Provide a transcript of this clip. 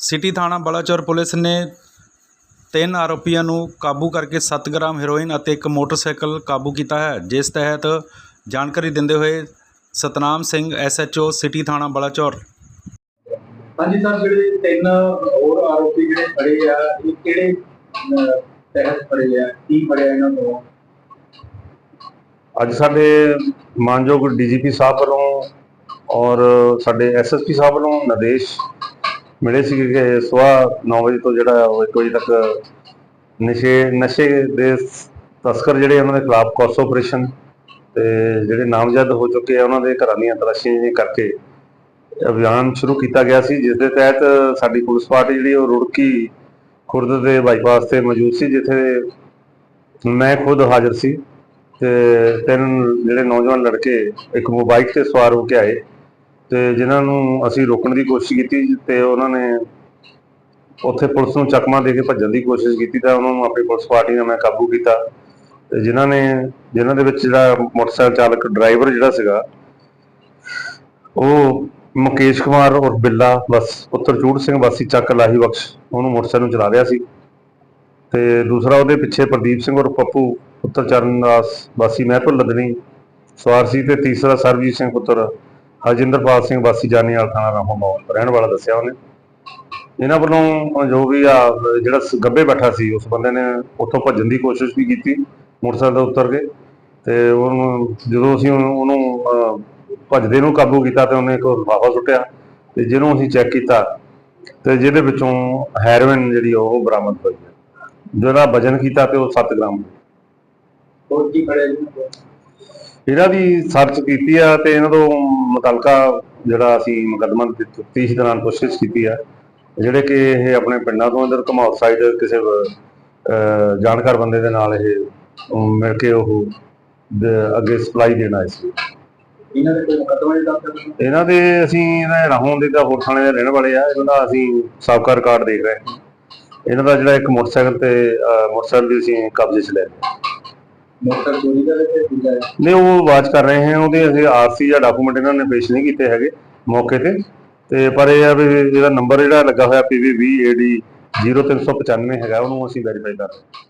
City ਥਾਣਾ Balachaur police ਨੇ ਤਿੰਨ ਆਰੋਪੀਆਂ ਨੂੰ ਕਾਬੂ ਕਰਕੇ 7 ਗ੍ਰਾਮ ਹੈਰੋਇਨ ਅਤੇ ਇੱਕ ਮੋਟਰਸਾਈਕਲ ਕਾਬੂ ਕੀਤਾ ਹੈ ਜਿਸ ਤਹਿਤ ਜਾਣਕਾਰੀ ਦਿੰਦੇ ਹੋਏ ਸਤਨਾਮ ਸਿੰਘ ਐਸਐਚਓ ਸਿਟੀ ਥਾਣਾ ਬਲਾਚੌਰ। ਹਾਂਜੀ ਸਰ ਜਿਹੜੇ ਤਿੰਨ ਹੋਰ ਆਰੋਪੀ ਜਿਹੜੇ ਫੜੇ ਆ ਇਹ ਕਿਹੜੇ ਅਹ, ਤਹਿਤ ਫੜੇ ਆ? ਕੀ ਫੜਿਆ ਇਹਨਾਂ ਤੋਂ ਅੱਜ ਸਾਡੇ ਮਾਨਯੋਗ ਡੀਜੀਪੀ ਸਾਹਿਬ ਵੱਲੋਂ ਔਰ ਸਾਡੇ ਐਸਐਸਪੀ ਸਾਹਿਬ ਵੱਲੋਂ ਨਿਰਦੇਸ਼ ਮਿਲੇ ਸੀ ਕਿ ਸਵੇਰ 9 ਵਜੇ ਤੋਂ ਜਿਹੜਾ ਉਹ 1 ਵਜੇ ਤੱਕ ਨਸ਼ੇ ਨਸ਼ੇ ਦੇ ਤਸਕਰ ਜਿਹੜੇ ਉਹਨਾਂ ਦੇ ਖਿਲਾਫ ਕੋਰਸ ਆਪਰੇਸ਼ਨ ਤੇ ਜਿਹੜੇ ਨਾਮਜ਼ਦ ਹੋ ਚੁੱਕੇ ਆ ਉਹਨਾਂ ਦੇ ਘਰਾਂ ਦੀਆਂ ਤਲਾਸ਼ੀਆਂ ਕਰਕੇ ਅਭਿਆਨ ਸ਼ੁਰੂ ਕੀਤਾ ਗਿਆ ਸੀ, ਜਿਸ ਦੇ ਤਹਿਤ ਸਾਡੀ ਪੁਲਿਸ ਪਾਰਟੀ ਜਿਹੜੀ ਉਹ ਰੁੜਕੀ ਖੁਰਦ ਦੇ ਬਾਈਪਾਸ ਤੇ ਮੌਜੂਦ ਸੀ, ਜਿੱਥੇ ਮੈਂ ਖੁਦ ਹਾਜ਼ਰ ਸੀ ਤੇ ਤਿੰਨ ਜਿਹੜੇ ਨੌਜਵਾਨ ਲੜਕੇ ਇੱਕ ਮੋਬਾਈਲ ਤੇ ਸਵਾਰ ਹੋ ਕੇ ਆਏ। ਤੇ ਜਿਨ੍ਹਾਂ ਨੂੰ ਅਸੀਂ ਰੋਕਣ ਦੀ ਕੋਸ਼ਿਸ਼ ਕੀਤੀ ਤੇ ਉਹਨਾਂ ਨੇ ਉੱਥੇ ਪੁਲਿਸ ਨੂੰ ਚਕਮਾ ਦੇ ਕੇ ਭੱਜਣ ਦੀ ਕੋਸ਼ਿਸ਼ ਕੀਤੀ ਤਾਂ ਉਹਨਾਂ ਨੂੰ ਆਪਣੀ ਪੁਲਿਸ ਪਾਰਟੀ ਨਾਲ ਮੈਂ ਕਾਬੂ ਕੀਤਾ। ਤੇ ਜਿਨ੍ਹਾਂ ਨੇ, ਜਿਨ੍ਹਾਂ ਦੇ ਵਿੱਚ ਜਿਹੜਾ ਮੋਟਰਸਾਈਕਲ ਚਾਲਕ ਡਰਾਈਵਰ ਜਿਹੜਾ ਸੀਗਾ, ਉਹ ਮੁਕੇਸ਼ ਕੁਮਾਰ ਔਰ ਬਿੱਲਾ ਬਸ, ਪੁੱਤਰ ਚੂੜ ਸਿੰਘ ਵਾਸੀ ਚੱਕ ਲਾਹੀ ਬਖਸ਼, ਉਹਨੂੰ ਮੋਟਰਸਾਈਕਲ ਨੂੰ ਚਲਾ ਰਿਹਾ ਸੀ। ਤੇ ਦੂਸਰਾ ਉਹਦੇ ਪਿੱਛੇ ਪ੍ਰਦੀਪ ਸਿੰਘ ਔਰ ਪੱਪੂ, ਪੁੱਤਰ ਚਰਨਦਾਸ ਵਾਸੀ ਮਹਿਪੁਰ ਲਦਨੀ ਸਵਾਰ ਸੀ ਤੇ ਤੀਸਰਾ ਸਰਬਜੀਤ ਸਿੰਘ ਪੁੱਤਰ ਹਰਜਿੰਦਰਪਾਲ ਸਿੰਘ ਵਾਸੀ ਜਾਨੀਵਾਲ ਥਾਣਾ ਰਾਮੋਮੌਲ ਰਹਿਣ ਵਾਲਾ ਦੱਸਿਆ ਉਹਨੇ। ਇਹਨਾਂ ਵੱਲੋਂ ਜੋ ਵੀ ਆ ਜਿਹੜਾ ਗੱਬੇ ਬੈਠਾ ਸੀ ਉਸ ਬੰਦੇ ਨੇ ਉੱਥੋਂ ਭੱਜਣ ਦੀ ਕੋਸ਼ਿਸ਼ ਵੀ ਕੀਤੀ ਮੋਟਰਸਾਈਕਲ ਤੋਂ ਉਤਰ ਕੇ। ਤੇ ਉਹਨੂੰ ਜਦੋਂ ਅਸੀਂ ਉਹਨੂੰ ਭੱਜਦੇ ਨੂੰ ਕਾਬੂ ਕੀਤਾ ਤੇ ਉਹਨੇ ਇੱਕ ਲਿਫਾਫਾ ਸੁੱਟਿਆ ਤੇ ਜਿਹਨੂੰ ਅਸੀਂ ਚੈੱਕ ਕੀਤਾ ਤੇ ਜਿਹਦੇ ਵਿੱਚੋਂ ਹੈਰੋਇਨ ਜਿਹੜੀ ਉਹ ਬਰਾਮਦ ਹੋਈ ਹੈ ਜਿਹੜਾ ਵਜਨ ਕੀਤਾ ਤੇ ਉਹ 7 ਗ੍ਰਾਮ। ਹੋਰ ਕੀ ਫੜਿਆ ਜੀ? ਇਹਨਾਂ ਦੀ ਸਰਚ ਕੀਤੀ ਆ ਤੇ ਇਹਨਾਂ ਤੋਂ ਮੁਤਲਕਾ ਜਿਹੜਾ ਅਸੀਂ ਮੁਕੱਦਮਾ ਦੀ ਤਫਤੀਸ਼ ਦੌਰਾਨ ਕੋਸ਼ਿਸ਼ ਕੀਤੀ ਆ ਜਿਹੜੇ ਕਿ ਇਹ ਆਪਣੇ ਪਿੰਡਾਂ ਤੋਂ ਇਧਰ ਘਮਾਉ ਸਾਈਡ ਕਿਸੇ ਜਾਣਕਾਰ ਬੰਦੇ ਦੇ ਨਾਲ ਇਹ ਮਿਲ ਕੇ ਉਹ ਦ- ਅੱਗੇ ਸਪਲਾਈ ਦੇਣ ਆਏ ਸੀ। ਇਹਨਾਂ ਦੇ ਕੋਈ ਮੁਕੱਦਮਾ ਇਹਨਾਂ ਦੇ ਅਸੀਂ ਇਹਨਾਂ ਰਾਹੋਂ ਦੇ ਤਾਂ ਹੋਰ ਥਾਣੇ ਦੇ ਰਹਿਣ ਵਾਲੇ ਆ ਇਹਨਾਂ ਦਾ ਅਸੀਂ ਸਾਬਕਾ ਰਿਕਾਰਡ ਦੇਖ ਰਹੇ ਇਹਨਾਂ ਦਾ ਜਿਹੜਾ ਇੱਕ ਮੋਟਰਸਾਈਕਲ ਤੇ ਮੋਟਰਸਾਈਕਲ ਵੀ ਅਸੀਂ ਕਬਜ਼ੇ 'ਚ ਲੈ ਲਿਆ। ਮੋਟਰ ਚੋਰੀ ਦਾ ਤੇ ਦੂਜਾ ਹੈ। ਨੇ ਉਹ ਵਾਚ ਕਰ ਰਹੇ ਹਾਂ, ਉਹਦੇ ਅਸੀਂ ਆਰਸੀ ਜਾਂ ਡਾਕੂਮੈਂਟ ਇਹਨਾਂ ਨੇ ਪੇਸ਼ ਨਹੀਂ ਕੀਤੇ ਹੈਗੇ ਮੌਕੇ ਤੇ ਤੇ ਪਰ ਇਹ ਆ ਵੀ ਇਹਦਾ ਨੰਬਰ ਜਿਹੜਾ ਲੱਗਾ ਹੋਇਆ PV20AD 0395 ਹੈਗਾ, ਉਹਨੂੰ ਅਸੀਂ ਵੈਰੀਫਾਈ ਕਰ ਰਹੇ ਹਾਂ